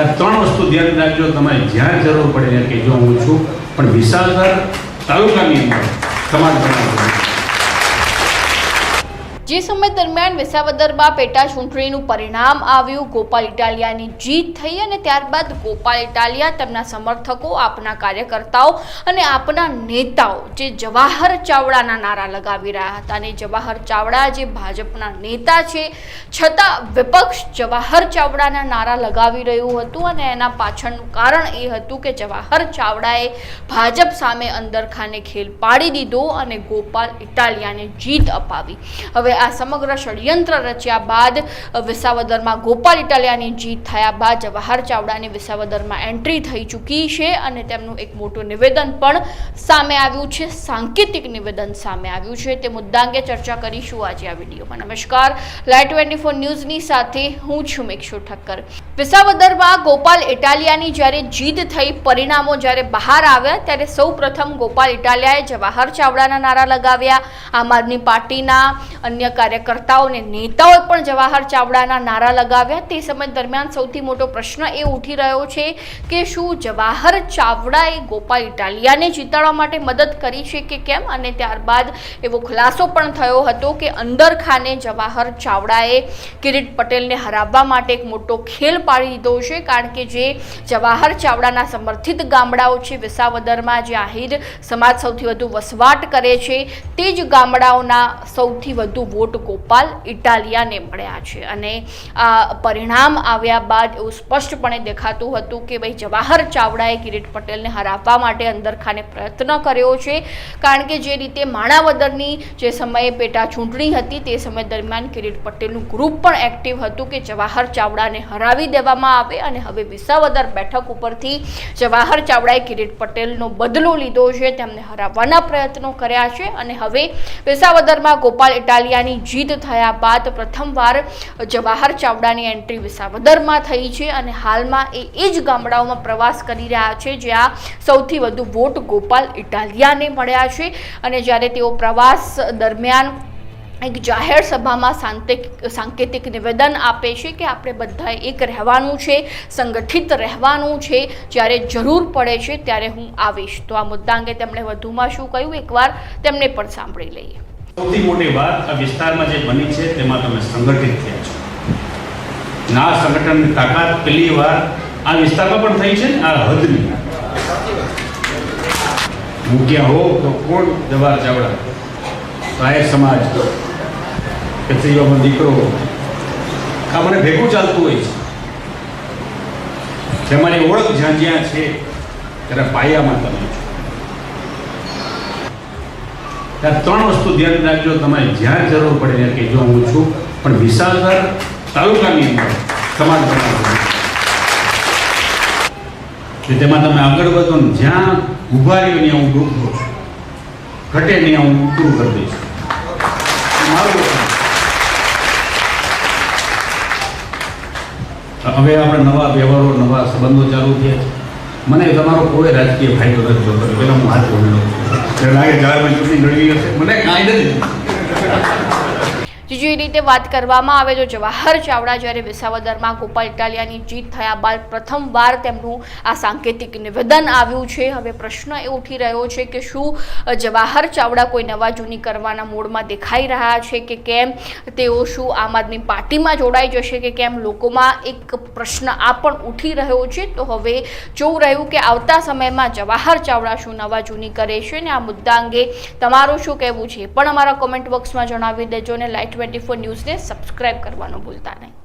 આ ત્રણ વસ્તુ ધ્યાન રાખજો. તમારે જ્યાં જરૂર પડે ત્યાં કહેજો હું છું. પણ વિશાલગર તાલુકાની અંદર સમાજ બનાવજો. જે સમય દરમિયાન વિસાવદરમાં પેટા ચૂંટણીનું પરિણામ આવ્યું, ગોપાલ ઇટાલિયાની જીત થઈ અને ત્યારબાદ ગોપાલ ઇટાલિયા તેમના સમર્થકો, આપના કાર્યકર્તાઓ અને આપના નેતાઓ જે જવાહર ચાવડાના નારા લગાવી રહ્યા હતા અને જવાહર ચાવડા જે ભાજપના નેતા છે, છતાં વિપક્ષ જવાહર ચાવડાના નારા લગાવી રહ્યું હતું અને એના પાછળનું કારણ એ હતું કે જવાહર ચાવડાએ ભાજપ સામે અંદરખાને ખેલ પાડી દીધો અને ગોપાલ ઇટાલિયાને જીત અપાવી. હવે આ સમગ્ર ષડયંત્ર રચ્યા બાદ વિસાવદરમાં ગોપાલ ઇટાલિયાની જીત થયા બાદ જવાહર ચાવડાની વિસાવદરમાં એન્ટ્રી થઈ ચૂકી છે અને તેમનું એક મોટું નિવેદન પણ સામે આવ્યું છે, સાંકેતિક નિવેદન સામે આવ્યું છે. તે મુદ્દા અંગે ચર્ચા કરીશું આજે આ વિડીયોમાં. નમસ્કાર. લાઈવ ટ્વેન્ટી ફોર ન્યૂઝની સાથે હું છું મેક્ષુ ઠક્કર. વિસાવદરમાં ગોપાલ ઇટાલિયાની જ્યારે જીત થઈ, પરિણામો જ્યારે બહાર આવ્યા, ત્યારે સૌ પ્રથમ ગોપાલ ઇટાલિયાએ જવાહર ચાવડાના નારા લગાવ્યા. આમ આદમી પાર્ટીના અન્ય કાર્યકર્તાઓ અને નેતાઓએ પણ જવાહર ચાવડાના નારા લગાવ્યા. તે સમય દરમિયાન સૌથી મોટો પ્રશ્ન એ ઉઠી રહ્યો છે કે શું જવાહર ચાવડાએ ગોપાલ ઇટાલિયાને જીતાડવા માટે મદદ કરી છે કે કેમ? અને ત્યારબાદ એવો ખુલાસો પણ થયો હતો કે અંદર ખાને જવાહર ચાવડાએ કિરીટ પટેલને હરાવવા માટે એક મોટો ખેલ પાડી દીધો છે. કારણ કે જે જવાહર ચાવડાના સમર્થિત ગામડાઓ છે, વિસાવદરમાં જે આહિર સમાજ સૌથી વધુ વસવાટ કરે છે, તે જ ગામડાઓના સૌથી વધુ વોટ ગોપાલ ઇટાલિયાને મળ્યા છે. અને આ પરિણામ આવ્યા બાદ એવું સ્પષ્ટપણે દેખાતું હતું કે ભાઈ જવાહર ચાવડાએ કિરીટ પટેલને હરાવવા માટે અંદરખાને પ્રયત્ન કર્યો છે. કારણ કે જે રીતે માણાવદરની જે સમયે પેટા ચૂંટણી હતી તે સમય દરમિયાન કિરીટ પટેલનું ગ્રુપ પણ એક્ટિવ હતું કે જવાહર ચાવડાને હરાવી દેવામાં આવે અને હવે વિસાવદર બેઠક ઉપરથી જવાહર ચાવડાએ કિરીટ પટેલનો બદલો લીધો છે. તેમને હરાવવાના પ્રયત્નો કર્યા છે અને હવે વિસાવદરમાં ગોપાલ ઇટાલિયાની જીત થયા બાદ પ્રથમવાર જવાહર ચાવડાની એન્ટ્રી વિસાવદરમાં થઈ છે અને હાલમાં એ એ જ ગામડાઓમાં પ્રવાસ કરી રહ્યા છે, જ્યાં સૌથી વધુ વોટ ગોપાલ ઇટાલિયાને મળ્યા છે. અને જ્યારે તેઓ પ્રવાસ દરમિયાન એક જાહેર સભામાં સાંતિક, સાંકેતિક નિવેદન આપે છે કે આપણે બધાએ એક રહેવાનું છે, સંગઠિત રહેવાનું છે, જ્યારે જરૂર પડે છે ત્યારે હું આવીશ. તો આ મુદ્દા અંગે તેમણે વધુમાં શું કહ્યું? એકવાર તેમને પણ સાંભળી લઈએ. સૌથી મોટી વાત આ વિસ્તારમાં જે બની છે, તેમાં તમે સંગઠિત થયા છો. ના સંગઠનની તાકાત પહેલી વાર આ વિસ્તારમાં પણ થઈ છે આ હદની. મૂક્યા હો તો કોણ જવાહર ચાવડા? સાહેબ સમાજ કચરીઓમાં દીકરો. આ મને ભેગું ચાલતું હોય છે. તમારી ઓળખ જ્યાં જ્યાં છે, ત્યારે પાયામાં તમે આ ત્રણ વસ્તુ ધ્યાન રાખજો. તમારે જ્યાં જરૂર પડે ત્યાં કહેજો, હું છું. પણ વિશાલગર તાલુકાની અંદર સમાજ કે તેમાં તમે આગળ વધો ને જ્યાં ઊભા રહ્યો ત્યાં હું ડૂબતો છું. ઘટે ત્યાં હું પૂરું કરી દઈશ. મારું હવે આપણે નવા વ્યવહારો, નવા સંબંધો ચાલુ થયા છે. મને તમારો કોઈ રાજકીય ફાયદો નથી થતો. પેલા હું હાથ છું લાગે જાહેરમાં ચૂંટણી લડવી હશે. મને કાંઈ નથી. બીજી રીતે વાત કરવામાં આવે તો જવાહર ચાવડા જ્યારે વિસાવદરમાં ગોપાલ ઇટાલિયાની જીત થયા બાદ પ્રથમવાર તેમનું આ સાંકેતિક નિવેદન આવ્યું છે. હવે પ્રશ્ન એ ઉઠી રહ્યો છે કે શું જવાહર ચાવડા કોઈ નવા જૂની કરવાના મૂડમાં દેખાઈ રહ્યા છે કે કેમ? તેઓ શું આમ આદમી પાર્ટીમાં જોડાઈ જશે કે કેમ? લોકોમાં એક પ્રશ્ન આ પણ ઉઠી રહ્યો છે. તો હવે જોવું રહ્યું કે આવતા સમયમાં જવાહર ચાવડા શું નવા જૂની કરે છે ને આ મુદ્દા અંગે તમારું શું કહેવું છે? પણ અમારા કોમેન્ટ બોક્સમાં જણાવી દેજો અને લાઈટ ટ્વેન્ટી ફોર ન્યૂઝને સબસ્ક્રાઈબ કરવાનું ભૂલતા નહીં.